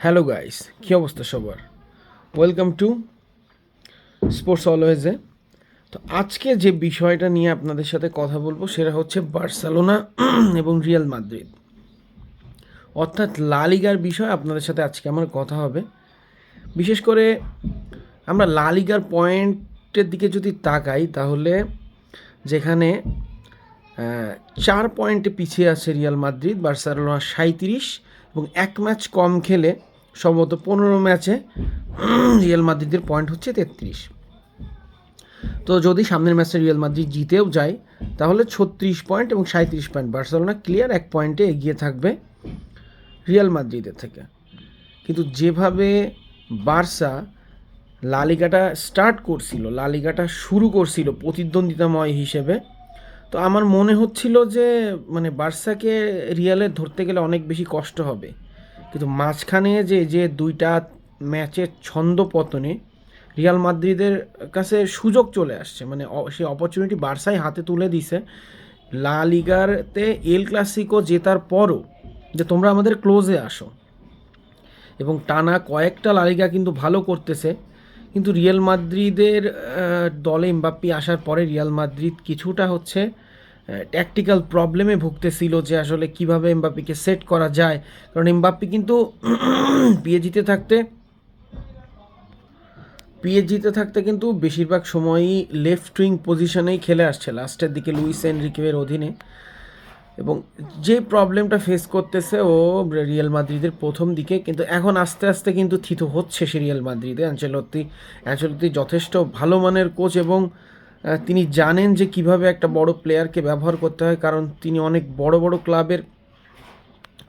Hello guys কী অবস্থা সবার? Welcome to sports অলওয়েজে তো আজকে যে বিষয়টা নিয়ে আপনাদের সাথে কথা বলব সেটা হচ্ছে বার্সেলোনা এবং রিয়াল মাদ্রিদ। অর্থাৎ লালিগার বিষয় আপনাদের সাথে আজকে আমার কথা হবে। বিশেষ করে আমরা লালিগার পয়েন্টের দিকে যদি তাকাই, তাহলে যেখানে চার পয়েন্টে পিছিয়ে আছে রিয়াল মাদ্রিদ, বার্সেলোনা সাঁত্রিশ এবং এক ম্যাচ কম খেলে সম্ভবত পনেরো ম্যাচে রিয়াল মাদ্রিদের পয়েন্ট হচ্ছে তেত্রিশ। তো যদি সামনের ম্যাচে রিয়াল মাদ্রিদ জিতেও যায়, তাহলে ছত্রিশ পয়েন্ট এবং সাঁত্রিশ পয়েন্ট। বার্সেলোনা ক্লিয়ার এক পয়েন্টে এগিয়ে থাকবে রিয়াল মাদ্রিদের থেকে। কিন্তু যেভাবে বার্সা লালিগাটা স্টার্ট করছিল লালিগাটা শুরু করছিল প্রতিদ্বন্দ্বিতাময় হিসেবে তো আমার মনে হচ্ছিল যে মানে বার্সাকে রিয়ালে ধরতে গেলে অনেক বেশি কষ্ট হবে। কিন্তু মাঝখানে যে যে দুইটা ম্যাচের ছন্দ পতনে রিয়াল মাদ্রিদের কাছে সুযোগ চলে আসছে। মানে সেই অপরচুনিটি বার্সাই হাতে তুলে দিছে। লা লিগারতে এল ক্লাসিকো জেতার পরও যে তোমরা আমাদের ক্লোজে আসো। এবং টানা কয়েকটা লালিগা কিন্তু ভালো করতেছে। কিন্তু রিয়াল মাদ্রিদের দলে এমবাপ্পি আসার পরে রিয়াল মাদ্রিদ কিছুটা হচ্ছে ট্যাকটিক্যাল প্রবলেমে ভুগতেছিল যে আসলে কীভাবে এমবাপ্পিকে সেট করা যায়। কারণ এমবাপ্পি কিন্তু পিএজিতে থাকতে পিএজিতে থাকতে কিন্তু বেশিরভাগ সময়ই লেফট উইং পজিশনেই খেলে আসছে। লাস্টের দিকে লুইস এনরিকের অধীনে। এবং যে প্রবলেমটা ফেস করতেছে ও রিয়াল মাদ্রিদের প্রথম দিকে, কিন্তু এখন আস্তে আস্তে কিন্তু থিতো হচ্ছে সে রিয়াল মাদ্রিদে। অ্যাঞ্চেলত্তি অ্যাঞ্চেলত্তি যথেষ্ট ভালো মানের কোচ এবং তিনি জানেন যে কীভাবে একটা বড় প্লেয়ারকে ব্যবহার করতে হয়, কারণ তিনি অনেক বড় বড় ক্লাবের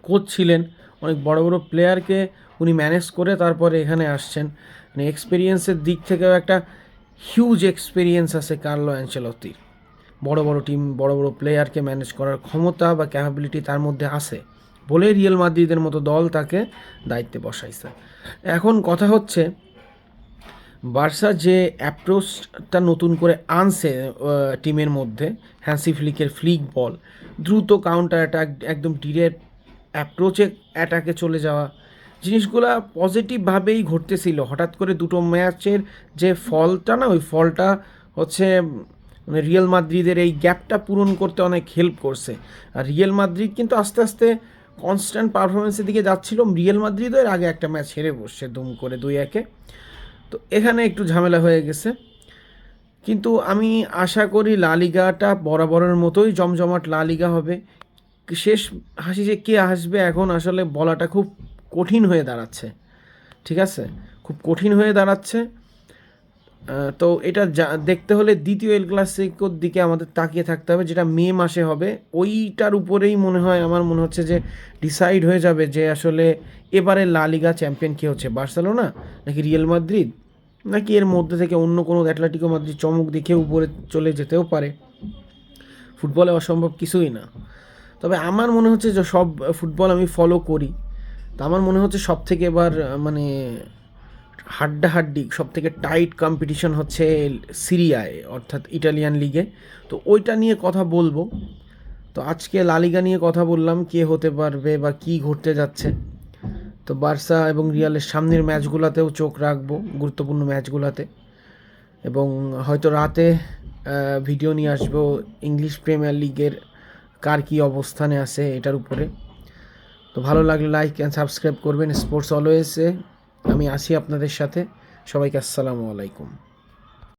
কোচ ছিলেন, অনেক বড় বড় প্লেয়ারকে উনি ম্যানেজ করে তারপরে এখানে আসছেন। মানে এক্সপিরিয়েন্সের দিক থেকেও একটা হিউজ এক্সপিরিয়েন্স আছে কার্লো অ্যাঞ্চেলত্তির বড় বড় টিম বড় বড় প্লেয়ারকে ম্যানেজ করার ক্ষমতা বা ক্যাপাবিলিটি তার মধ্যে আছে বলে রিয়েল মাদ্রিদের মতো দল তাকে দায়িত্বে বসাইছে। এখন কথা হচ্ছে বার্সা যে অ্যাপ্রোচটা নতুন করে আনছে টিমের মধ্যে হ্যান্সি ফ্লিকের ফ্লিক বল দ্রুত কাউন্টার অ্যাটাক একদম ডিরেক্ট অ্যাপ্রোচে অ্যাটাকে চলে যাওয়া, জিনিসগুলা পজিটিভভাবেই ঘটতেছিল। হঠাৎ করে দুটো ম্যাচের যে ফলটা না, ওই ফলটা হচ্ছে মানে রিয়েল মাদ্রিদের এই গ্যাপটা পূরণ করতে অনেক হেল্প করছে। আর রিয়েল মাদ্রিদ কিন্তু আস্তে আস্তে কনস্ট্যান্ট পারফরমেন্সের দিকে যাচ্ছিল। রিয়েল মাদ্রিদও আগে একটা ম্যাচ হেরে বসছে দুম করে দুই একে। তো এখানে একটু ঝামেলা হয়ে গেছে। কিন্তু আমি আশা করি লালিগাটা বরাবরের মতোই জমজমাট লালিগা হবে। শেষ হাসি যে কে আসবে এখন আসলে বলাটা খুব কঠিন হয়ে দাঁড়াচ্ছে। ঠিক আছে? খুব কঠিন হয়ে দাঁড়াচ্ছে। তো এটা যা- দেখতে হলে দ্বিতীয় এল ক্লাসিকোর দিকে আমাদের তাকিয়ে থাকতে হবে, যেটা মে মাসে হবে। ওইটার উপরেই মনে হয়, আমার মনে হচ্ছে যে ডিসাইড হয়ে যাবে যে আসলে এবারে লা লিগা চ্যাম্পিয়ন কে হচ্ছে, বার্সেলোনা নাকি রিয়েল মাদ্রিদ? নাকি এর মধ্যে থেকে অন্য কোনো অ্যাটলেটিকো মাদ্রিদ চমক দেখে উপরে চলে যেতেও পারে? ফুটবলে অসম্ভব কিছুই না। তবে আমার মনে হচ্ছে যে সব ফুটবল আমি ফলো করি। তো আমার মনে হচ্ছে সব থেকে এবার মানে হাড্ডাহাড্ডি সব থেকে টাইট কম্পিটিশন হচ্ছে সিরিয়ায় অর্থাৎ ইটালিয়ান লিগে তো ওইটা নিয়ে কথা বলব। তো আজকে লালিগা নিয়ে কথা বললাম, কে হতে পারবে বা কি ঘটতে যাচ্ছে। তো বার্সা এবং রিয়ালের সামনের ম্যাচগুলোতেও চোখ রাখব, গুরুত্বপূর্ণ ম্যাচগুলোতে। এবং হয়তো রাতে ভিডিও নিয়ে আসব ইংলিশ প্রিমিয়ার লিগের কার কী অবস্থানে আছে এটার উপরে। তো ভালো লাগলে লাইক অ্যান্ড সাবস্ক্রাইব করবেন স্পোর্টস অলওয়েজে আমি আসি আপনাদের সাথে। সবাইকে আসসালামু আলাইকুম।